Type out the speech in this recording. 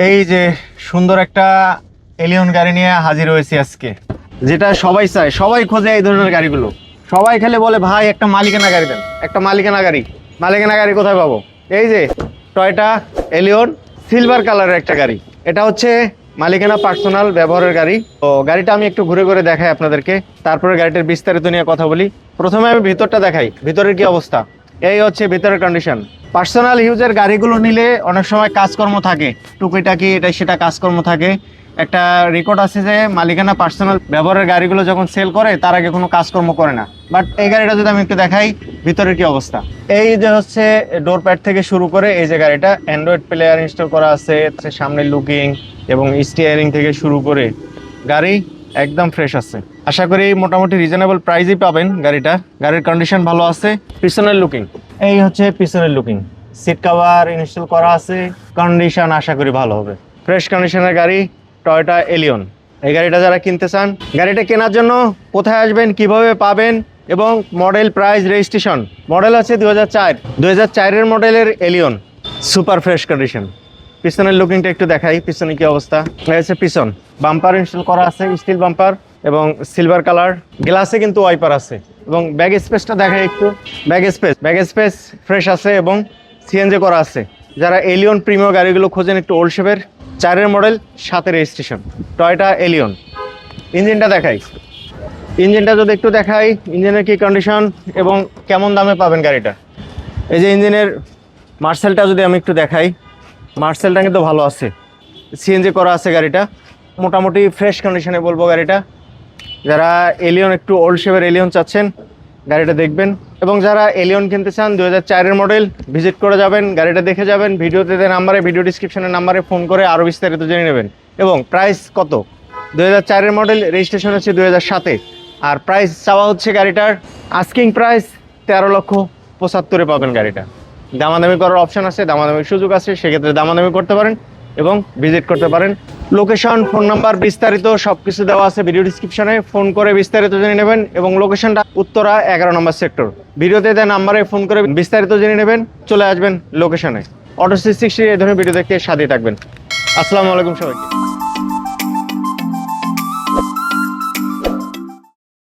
এই যে সুন্দর একটা এলিয়ন গাড়ি নিয়ে হাজির হয়েছি আজকে। যেটা সবাই চায়, সবাই খোঁজে এই ধরনের গাড়িগুলো। সবাই খেলে বলে, ভাই, একটা মালিকানা গাড়ি দেন, একটা মালিকানা গাড়ি। মালিকানা গাড়ি কোথায় পাবো? এই যে, টয়টা এলিয়ন সিলভার কালারের একটা গাড়ি। এটা হচ্ছে মালিকানা পার্সোনাল ব্যবহারের গাড়ি। তো গাড়িটা আমি একটু ঘুরে ঘুরে দেখাই আপনাদেরকে। তারপরে গাড়িটার বিস্তারিত নিয়ে কথা বলি। প্রথমে আমি ভিতরটা দেখাই, ভিতরের কি অবস্থা? এই হচ্ছে ভিতরের কন্ডিশন পার্সোনাল ইউজের গাড়িগুলো নিলে অনেক সময় কাজকর্ম থাকে। টুকিটাকি এটা সেটা কাজকর্ম থাকে। একটা রেকর্ড আছে যে, মালিকানা পার্সোনাল ব্যবহারের গাড়িগুলো যখন সেল করে, তার আগে কোনো কাজকর্ম করে না। বাট এই গাড়িটা যদি আমি একটু দেখাই, ভিতরের কি অবস্থা? এই যে হচ্ছে ডোর প্যাড থেকে শুরু করে এই যে গাড়িটা অ্যান্ড্রয়েড প্লেয়ার ইনস্টল করা আছে সামনে লুকিং এবং স্টিয়ারিং থেকে শুরু করে গাড়ি একদম ফ্রেশ আছে। আশা করি মোটামুটি রিজনেবল প্রাইসই পাবেন গাড়িটা। গাড়ির কন্ডিশন ভালো আছে পিছনের লুকিং এই হচ্ছে পিছনের লুকিং সিট কভার ইনস্টল করা আছে। কন্ডিশন আশা করি ভালো হবে। ফ্রেশ কন্ডিশনের গাড়ি টয়োটা এলিয়ন এই গাড়িটা যারা কিনতে চান, গাড়িটা কেনার জন্য কোথায় আসবেন, কীভাবে পাবেন এবং মডেল প্রাইস রেজিস্ট্রেশন মডেল আছে দু হাজার চার। দু হাজার চারের মডেলের এলিয়ন সুপার ফ্রেশ কন্ডিশন পিছনের লুকিংটা একটু দেখাই, পিছনে কি অবস্থা? হচ্ছে পিছন। বাম্পার ইনস্টল করা আছে স্টিল বাম্পার এবং সিলভার কালার গ্লাসে কিন্তু ওয়াইপার আছে। এবং ব্যাগ স্পেসটা দেখাই একটু। Bag space bag space fresh আছে এবং সিএনজি করা আছে। যারা এলিয়ন প্রিমিয় গাড়িগুলো খোঁজেন একটু ওল্ড শেপের চারের মডেল সাতের রেজিস্ট্রেশন টয়টা এলিয়ন ইঞ্জিনটা দেখাই। ইঞ্জিনটা যদি একটু দেখাই ইঞ্জিনের কি কন্ডিশন এবং কেমন দামে পাবেন গাড়িটা? এই যে ইঞ্জিনের মার্সেলটা যদি আমি একটু দেখাই মার্সেলটা কিন্তু ভালো আছে। সিএনজি করা আছে গাড়িটা। মোটামুটি ফ্রেশ কন্ডিশনে বলব গাড়িটা। যারা এলিয়ন একটু ওল্ড শেপের এলিয়ন চাচ্ছেন, গাড়িটা দেখবেন। এবং যারা এলিয়ন কিনতে চান দু হাজার মডেল ভিজিট করে যাবেন, গাড়িটা দেখে যাবেন, ভিডিওতে নাম্বারে ভিডিও ডিসক্রিপশনের নাম্বারে ফোন করে আরও বিস্তারিত জেনে নেবেন। এবং প্রাইস কত? দু হাজার মডেল রেজিস্ট্রেশন হচ্ছে দু হাজার সাতে। আর প্রাইস চাওয়া হচ্ছে গাড়িটার আস্কিং প্রাইস তেরো লক্ষ পঁচাত্তরে পাবেন গাড়িটা। দামাদামি করার অপশন আছে, দামাদামির সুযোগ আছে, সেক্ষেত্রে দামাদামি করতে পারেন। এবং ভিজিট করতে পারেন। লোকেশন ফোন নাম্বার বিস্তারিত সব কিছু দেওয়া আছে ভিডিও ডিসক্রিপশনে ফোন করে বিস্তারিত জেনে নেবেন এবং লোকেশনটা উত্তরা এগারো নম্বর সেক্টর ভিডিওতে দেয় নাম্বারে ফোন করে বিস্তারিত জেনে নেবেন, চলে আসবেন লোকেশনে অটো সিক্স সিক্সটি এই ধরনের ভিডিও দেখতে সাথে থাকবেন। আসসালামু আলাইকুম সবাইকে।